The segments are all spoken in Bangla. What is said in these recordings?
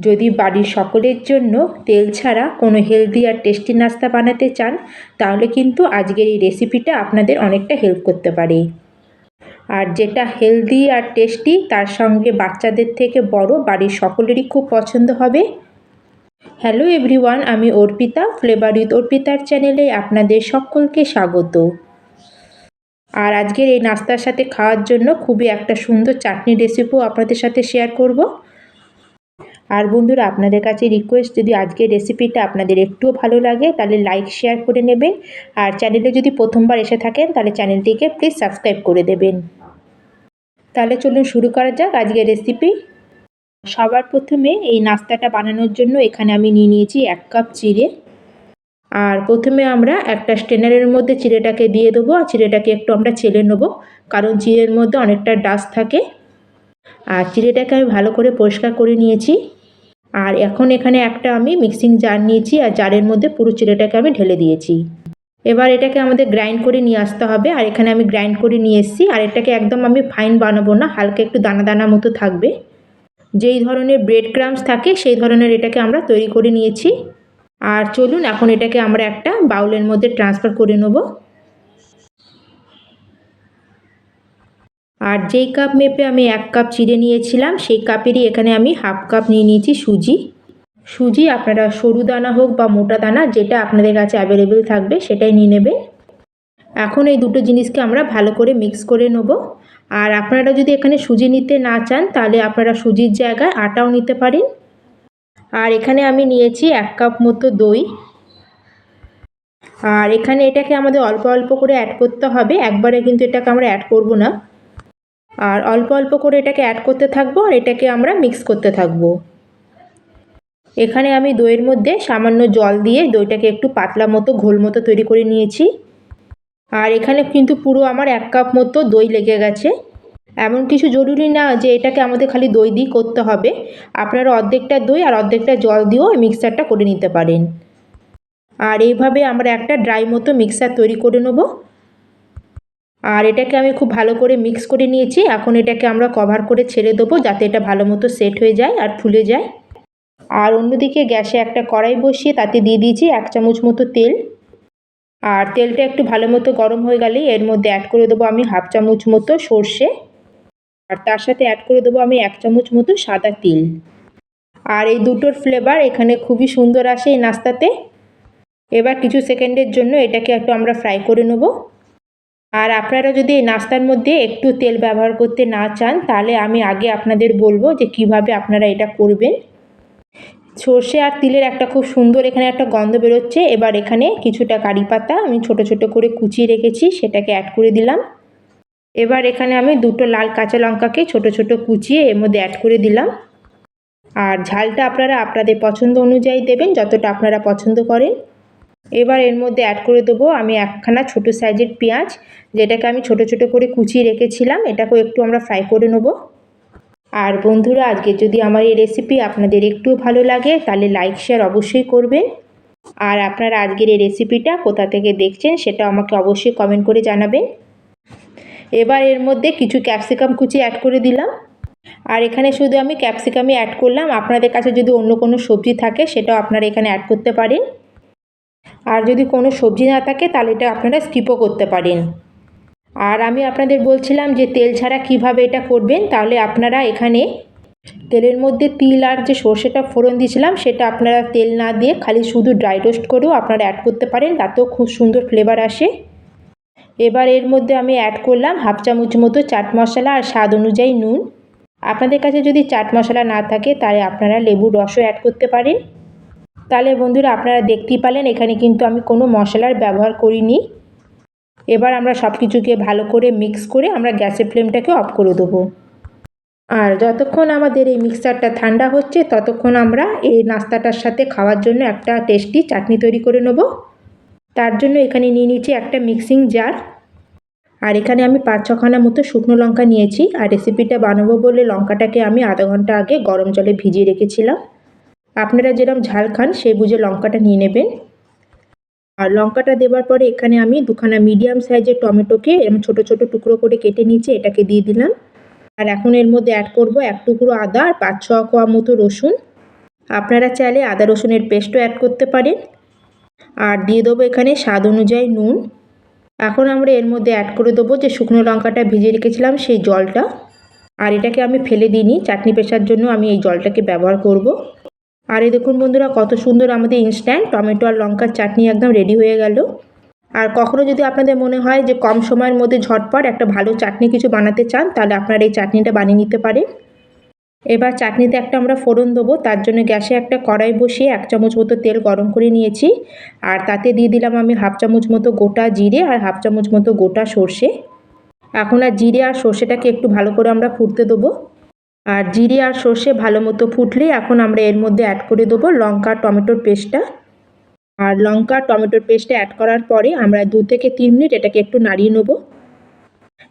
যদি বাড়ির সকলের জন্য তেল ছাড়া কোনো হেলদি আর টেস্টি নাস্তা বানাতে চান, তাহলে কিন্তু আজকের এই রেসিপিটা আপনাদের অনেকটা হেল্প করতে পারে। আর যেটা হেলদি আর টেস্টি তার সঙ্গে বাচ্চাদের থেকে বড় বাড়ির সকলেরই খুব পছন্দ হবে। হ্যালো এভরিওয়ান আমি অর্পিতা ফ্লেভার উইথ অর্পিতার চ্যানেলে আপনাদের সকলকে স্বাগত। আর আজকের এই নাস্তার সাথে খাওয়ার জন্য খুবই একটা সুন্দর চাটনি রেসিপিও আপনাদের সাথে শেয়ার করব। আর বন্ধুরা, আপনাদের কাছে রিকোয়েস্ট যদি আজকের রেসিপিটা আপনাদের একটুও ভালো লাগে, তাহলে লাইক শেয়ার করে নেবেন। আর চ্যানেলে যদি প্রথমবার এসে থাকেন, তাহলে চ্যানেলটিকে প্লিজ সাবস্ক্রাইব করে দেবেন। তাহলে চলুন শুরু করা যাক আজকের রেসিপি সবার প্রথমে এই নাস্তাটা বানানোর জন্য এখানে আমি নিয়ে নিয়েছি এক কাপ চিড়ে। আর প্রথমে আমরা একটা স্টেনারের মধ্যে চিড়েটাকে দিয়ে দেবো, আর চিড়েটাকে একটু আমরা ছেলে নেব, কারণ চিড়ের মধ্যে অনেকটা ডাস্ট থাকে। আর চিড়েটাকে আমি ভালো করে পরিষ্কার করে নিয়েছি। আর এখন এখানে একটা আমি মিক্সিং জার নিয়েছি আর জারের মধ্যে পুরো চিড়েটাকে আমি ঢেলে দিয়েছি। এবার এটাকে আমাদের গ্রাইন্ড করে নিয়ে আসতে হবে আর এখানে আমি গ্রাইন্ড করে নিয়ে এসেছি আর এটাকে একদম আমি ফাইন বানাবো না, হালকা একটু দানা দানা মতো থাকবে। যেই ধরনের ব্রেড ক্রামস থাকে সেই ধরনের এটাকে আমরা তৈরি করে নিয়েছি। আর চলুন এখন এটাকে আমরা একটা বাউলের মধ্যে ট্রান্সফার করে নেব। আর যেই কাপ মেপে আমি এক কাপ চিড়ে নিয়েছিলাম, সেই কাপেরই এখানে আমি হাফ কাপ নিয়ে নিয়েছি সুজি। সুজি আপনারা সরু দানা হোক বা মোটা দানা, যেটা আপনাদের কাছে অ্যাভেলেবেল থাকবে, সেটাই নিয়ে নেবেন। এখন এই দুটো জিনিসকে আমরা ভালো করে মিক্স করে নেব। আর আপনারা যদি এখানে সুজি নিতে না চান, তাহলে আপনারা সুজির জায়গায় আটাও নিতে পারেন। আর এখানে আমি নিয়েছি এক কাপ মতো দই। আর এখানে এটাকে আমাদের অল্প অল্প করে অ্যাড করতে হবে। একবারে কিন্তু এটাকে আমরা অ্যাড করব না। আর অল্প অল্প করে এটাকে অ্যাড করতে থাকব আর এটাকে আমরা মিক্স করতে থাকব। এখানে আমি দইয়ের মধ্যে সামান্য জল দিয়ে দইটাকে একটু পাতলা মতো ঘোল মতো তৈরি করে নিয়েছি। আর এখানে কিন্তু পুরো আমার এক কাপ মতো দই লেগে গেছে। এমন কিছু জরুরি না যে এটাকে আমাদের খালি দই দিয়ে করতে হবে। আপনারা অর্ধেকটা দই আর অর্ধেকটা জল দিয়েও মিক্সারটা করে নিতে পারেন। আর এইভাবে আমরা একটা ড্রাই মতো মিক্সার তৈরি করে নেব। আর এটাকে আমি খুব ভালো করে মিক্স করে নিয়েছি। এখন এটাকে আমরা কভার করে ছেড়ে দেবো যাতে এটা ভালো মতো সেট হয়ে যায় আর ফুলে যায়। আর অন্যদিকে গ্যাসে একটা কড়াই বসিয়ে তাতে দিয়ে দিয়েছি এক চামচ মতো তেল। আর তেলটা একটু ভালো মতো গরম হয়ে গেলেই এর মধ্যে অ্যাড করে দেবো আমি হাফ চামচ মতো সর্ষে। আর তার সাথে অ্যাড করে দেবো আমি এক চামচ মতো সাদা তিল। আর এই দুটোর ফ্লেভার এখানে খুবই সুন্দর আসে এই নাস্তাতে। এবার কিছু সেকেন্ডের জন্য এটাকে একটু আমরা ফ্রাই করে নেব। আর আপনারা যদি এই নাস্তার মধ্যে একটু তেল ব্যবহার করতে না চান, তাহলে আমি আগে আপনাদের বলব যে কীভাবে আপনারা এটা করবেন। সর্ষে আর তিলের একটা খুব সুন্দর এখানে একটা গন্ধ বেরোচ্ছে। এবার এখানে কিছুটা কারি পাতা আমি ছোট ছোট করে কুচিয়ে রেখেছি, সেটাকে অ্যাড করে দিলাম। এবার এখানে আমি দুটো লাল কাঁচা লঙ্কাকে ছোট ছোট কুচিয়ে এর মধ্যে অ্যাড করে দিলাম। আর ঝালটা আপনারা আপনাদের পছন্দ অনুযায়ী দেবেন, যতটা আপনারা পছন্দ করেন। এবার এর মধ্যে অ্যাড করে দেবো আমি একখানা ছোট সাইজের পেঁয়াজ, যেটাকে আমি ছোট ছোট করে কুচিয়ে রেখেছিলাম, এটাকেও একটু আমরা ফ্রাই করে নেব। আর বন্ধুরা, আজকে যদি আমার এই রেসিপি আপনাদের একটু ভালো লাগে, তাহলে লাইক শেয়ার অবশ্যই করবেন। আর আপনারা আজকের এই রেসিপিটা কোথা থেকে দেখছেন সেটা আমাকে অবশ্যই কমেন্ট করে জানাবেন। এবার এর মধ্যে কিছু ক্যাপসিকাম কুচি অ্যাড করে দিলাম। আর এখানে শুধু আমি ক্যাপসিকামই অ্যাড করলাম। আপনাদের কাছে যদি অন্য কোনো সবজি থাকে, সেটাও আপনারা এখানে অ্যাড করতে পারেন। আর যদি কোনো সবজি না থাকে, তাহলে এটা আপনারা স্কিপও করতে পারেন। আর আমি আপনাদের বলছিলাম যে তেল ছাড়া কীভাবে এটা করবেন, তাহলে আপনারা এখানে তেলের মধ্যে তিল আর যে সর্ষেটা ফোড়ন দিয়েছিলাম, সেটা আপনারা তেল না দিয়ে খালি শুধু ড্রাই রোস্ট করেও আপনারা অ্যাড করতে পারেন, তাতেও খুব সুন্দর ফ্লেভার আসে। এবার এর মধ্যে আমি অ্যাড করলাম হাফ চামচ মতো চাট মশলা আর স্বাদ অনুযায়ী নুন। আপনাদের কাছে যদি চাট মশলা না থাকে, তাহলে আপনারা লেবুর রসও অ্যাড করতে পারেন। তাহলে বন্ধুরা আপনারা দেখতেই পালেন এখানে কিন্তু আমি কোনো মশলার ব্যবহার করিনি। এবার আমরা সব কিছুকে ভালো করে মিক্স করে আমরা গ্যাসের ফ্লেমটাকে অফ করে দেবো। আর যতক্ষণ আমাদের এই মিক্সারটা ঠান্ডা হচ্ছে, ততক্ষণ আমরা এই নাস্তাটার সাথে খাওয়ার জন্য একটা টেস্টি চাটনি তৈরি করে নেব। তার জন্য এখানে নিয়ে নিয়েছি একটা মিক্সিং জার আর এখানে আমি পাঁচ ছখানা মতো শুকনো লঙ্কা নিয়েছি। আর রেসিপিটা বানাবো বলে লঙ্কাটাকে আমি আধা ঘণ্টা আগে গরম জলে ভিজিয়ে রেখেছিলাম। আপনারা যেরকম ঝাল খান, সেই বুঝে লঙ্কাটা নিয়ে নেবেন। আর লঙ্কাটা দেওয়ার পরে এখানে আমি দুখানা মিডিয়াম সাইজের টমেটোকে এরকম ছোটো ছোটো টুকরো করে কেটে নিয়েছি, এটাকে দিয়ে দিলাম। আর এখন এর মধ্যে অ্যাড করব এক টুকরো আদা আর পাঁচ ছ কোয়া মতো রসুন। আপনারা চাইলে আদা রসুনের পেস্টও অ্যাড করতে পারেন। আর দিয়ে দেবো এখানে স্বাদ অনুযায়ী নুন। এখন আমরা এর মধ্যে অ্যাড করে দেবো যে শুকনো লঙ্কাটা ভিজিয়ে রেখেছিলাম, সেই জলটা। আর এটাকে আমি ফেলে দিইনি, চাটনি পেশার জন্য আমি এই জলটাকে ব্যবহার করব। আর এই দেখুন বন্ধুরা, কত সুন্দর আমাদের ইনস্ট্যান্ট টমেটো আর লঙ্কার চাটনি একদম রেডি হয়ে গেল। আর কখনও যদি আপনাদের মনে হয় যে কম সময়ের মধ্যে ঝটপট একটা ভালো চাটনি কিছু বানাতে চান, তাহলে আপনারা এই চাটনিটা বানিয়ে নিতে পারেন। এবার চাটনিতে একটা আমরা ফোড়ন দেবো, তার জন্য গ্যাসে একটা কড়াই বসিয়ে এক চামচ মতো তেল গরম করে নিয়েছি। আর তাতে দিয়ে দিলাম আমি হাফ চামচ মতো গোটা জিরে আর হাফ চামচ মতো গোটা সর্ষে। এখন আর জিরে আর সর্ষেটাকে একটু ভালো করে আমরা ফুটতে দেবো। আর জিরে আর সর্ষে ভালো মতো ফুটলে এখন আমরা এর মধ্যে অ্যাড করে দেবো লঙ্কা, টমেটোর পেস্টটা আর লঙ্কা, টমেটোর পেস্টটা অ্যাড করার পরে আমরা দু থেকে তিন মিনিট এটাকে একটু নাড়িয়ে নেব।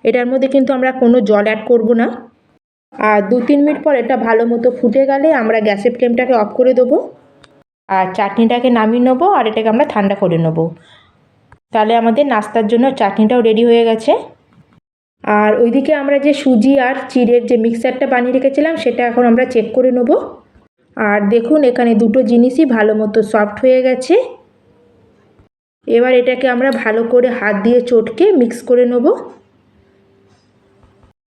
এটার মধ্যে কিন্তু আমরা কোনো জল অ্যাড করব না। আর দু তিন মিনিট পর এটা ভালো মতো ফুটে গেলে আমরা গ্যাসের ফ্লেমটাকে অফ করে দেবো। আর চাটনিটাকে নামিয়ে নেব আর এটাকে আমরা ঠান্ডা করে নেব। তাহলে আমাদের নাস্তার জন্য চাটনিটাও রেডি হয়ে গেছে। আর ওইদিকে আমরা যে সুজি আর চিড়ের যে মিক্সারটা বানিয়ে রেখেছিলাম, সেটা এখন আমরা চেক করে নেব। আর দেখুন, এখানে দুটো জিনিসই ভালো মতো সফট হয়ে গেছে। এবার এটাকে আমরা ভালো করে হাত দিয়ে চটকে মিক্স করে নেব।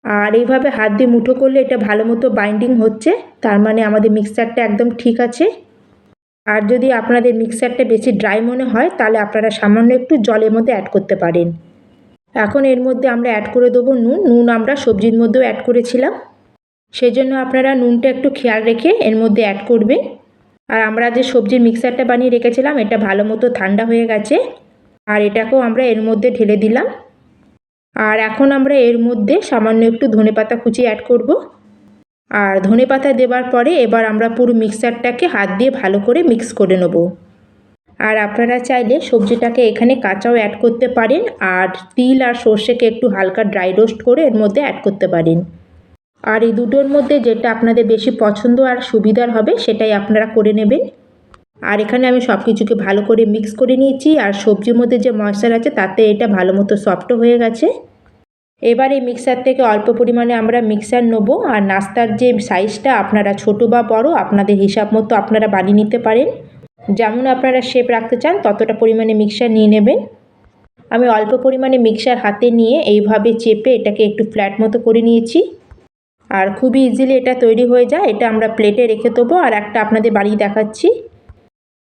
আর এইভাবে হাত দিয়ে মুঠো করলে এটা ভালো মতো বাইন্ডিং হচ্ছে, তার মানে আমাদের মিক্সারটা একদম ঠিক আছে। আর যদি আপনাদের মিক্সারটা বেশি ড্রাই মনে হয়, তাহলে আপনারা সামান্য একটু জলের মধ্যে অ্যাড করতে পারেন। এখন এর মধ্যে আমরা অ্যাড করে দেবো নুন। নুন আমরা সবজির মধ্যেও অ্যাড করেছিলাম। সেই জন্য আপনারা নুনটা একটু খেয়াল রেখে এর মধ্যে অ্যাড করবেন। আর আমরা যে সবজির মিক্সারটা বানিয়ে রেখেছিলাম, এটা ভালো মতো ঠান্ডা হয়ে গেছে। আর এটাকেও আমরা এর মধ্যে ঢেলে দিলাম। আর এখন আমরা এর মধ্যে সামান্য একটু ধনে পাতা কুচি অ্যাড করব। আর ধনে পাতা দেওয়ার পরে এবার আমরা পুরো মিক্সারটাকে হাত দিয়ে ভালো করে মিক্স করে নেব। আর আপনারা চাইলে সবজিটাকে এখানে কাঁচাও অ্যাড করতে পারেন, আর তিল আর সর্ষেকে একটু হালকা ড্রাই রোস্ট করে এর মধ্যে অ্যাড করতে পারেন। আর এই দুটোর মধ্যে যেটা আপনাদের বেশি পছন্দ আর সুবিধার হবে, সেটাই আপনারা করে নেবেন। আর এখানে আমি সব কিছুকে ভালো করে মিক্স করে নিয়েছি, আর সবজির মধ্যে যে মশলা আছে, তাতে এটা ভালো মতো সফটও হয়ে গেছে। এবার এই মিক্সার থেকে অল্প পরিমাণে আমরা মিক্সার নেব, আর নাস্তার যে সাইজটা আপনারা ছোট বা বড়, আপনাদের হিসাব মতো আপনারা বানিয়ে নিতে পারেন। যেমন আপনারা শেপ রাখতে চান, ততটা পরিমাণে মিক্সার নিয়ে নেবেন। আমি অল্প পরিমাণে মিক্সার হাতে নিয়ে এইভাবে চেপে এটাকে একটু ফ্ল্যাট মতো করে নিয়েছি। আর খুবই ইজিলি এটা তৈরি হয়ে যায়। এটা আমরা প্লেটে রেখে দেবো আর একটা আপনাদের বাড়ি দেখাচ্ছি।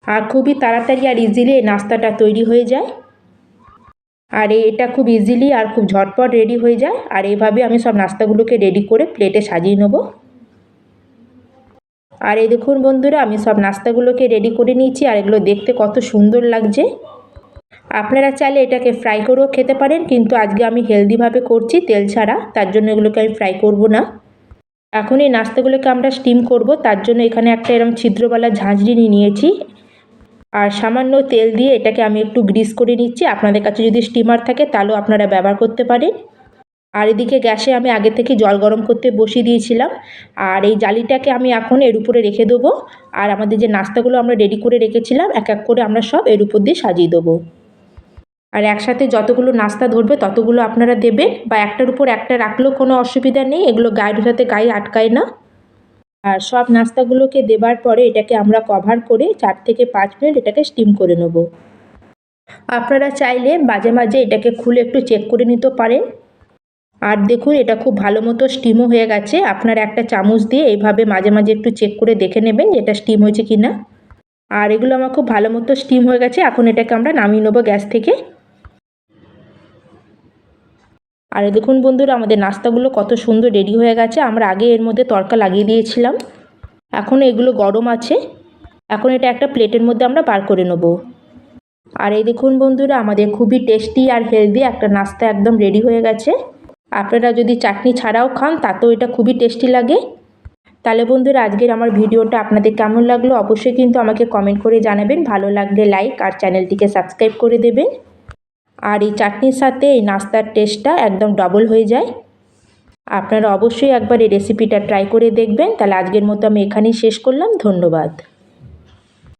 আর খুবই তাড়াতাড়ি আর ইজিলি নাস্তাটা তৈরি হয়ে যায়। আর এটা খুব ইজিলি আর খুব ঝটপট রেডি হয়ে যায়। আর এইভাবে আমি সব নাস্তাগুলোকে রেডি করে প্লেটে সাজিয়ে নেব। আর এই দেখুন বন্ধুরা, আমি সব নাস্তাগুলোকে রেডি করে নিয়েছি আর এগুলো দেখতে কত সুন্দর লাগছে। আপনারা চাইলে এটাকে ফ্রাই করেও খেতে পারেন, কিন্তু আজকে আমি হেলদিভাবে করছি তেল ছাড়া, তার জন্য এগুলোকে আমি ফ্রাই করব না। এখন এই নাস্তাগুলোকে আমরা স্টিম করব, তার জন্য এখানে একটা এরম ছিদ্রওয়ালা ঝাঁঝরি নিয়ে নিয়েছি। আর সামান্য তেল দিয়ে এটাকে আমি একটু গ্রিস করে নিচ্ছি। আপনাদের কাছে যদি স্টিমার থাকে, তাহলেও আপনারা ব্যবহার করতে পারেন। আর এদিকে গ্যাসে আমি আগে থেকে জল গরম করতে বসিয়ে দিয়েছিলাম। আর এই জালিটাকে আমি এখন এর উপরে রেখে দেবো। আর আমাদের যে নাস্তাগুলো আমরা রেডি করে রেখেছিলাম, এক এক করে আমরা সব এর উপর দিয়ে সাজিয়ে দেবো। আর একসাথে যতগুলো নাস্তা ধরবে, ততগুলো আপনারা দেবেন বা একটার উপর একটা রাখলেও কোনো অসুবিধা নেই, এগুলো গায়ের সাথে গায়ে আটকায় না। আর সব নাস্তাগুলোকে দেবার পরে এটাকে আমরা কভার করে চার থেকে পাঁচ মিনিট এটাকে স্টিম করে নেব। আপনারা চাইলে মাঝে মাঝে এটাকে খুলে একটু চেক করে নিতে পারেন। আর দেখুন, এটা খুব ভালো মতো স্টিমও হয়ে গেছে। আপনার একটা চামচ দিয়ে এইভাবে মাঝে মাঝে একটু চেক করে দেখে নেবেন এটা স্টিম হয়েছে কি না আর এগুলো আমার খুব ভালো মতো স্টিম হয়ে গেছে। এখন এটাকে আমরা নামিয়ে নেব গ্যাস থেকে। আর দেখুন বন্ধুরা, আমাদের নাস্তাগুলো কত সুন্দর রেডি হয়ে গেছে। আমরা আগে এর মধ্যে তড়কা লাগিয়ে দিয়েছিলাম। এখন এগুলো গরম আছে। এখন এটা একটা প্লেটের মধ্যে আমরা বার করে নেব। আর এই দেখুন বন্ধুরা, আমাদের খুবই টেস্টি আর হেলদি একটা নাস্তা একদম রেডি হয়ে গেছে। আপনারা যদি চাটনি ছাড়াও খান তাতেও এটা খুবই টেস্টি লাগে। তাহলে বন্ধুরা, আজকের আমার ভিডিওটা আপনাদের কেমন লাগল অবশ্যই কিন্তু আমাকে কমেন্ট করে জানাবেন। ভালো লাগলে লাইক আর চ্যানেলটিকে সাবস্ক্রাইব করে দেবেন। আর এই চাটনির সাথে এই নাস্তার টেস্টটা একদম ডবল হয়ে যায়। আপনারা অবশ্যই একবার এই রেসিপিটা ট্রাই করে দেখবেন। তাহলে আজকের মতো আমি এখানেই শেষ করলাম। ধন্যবাদ।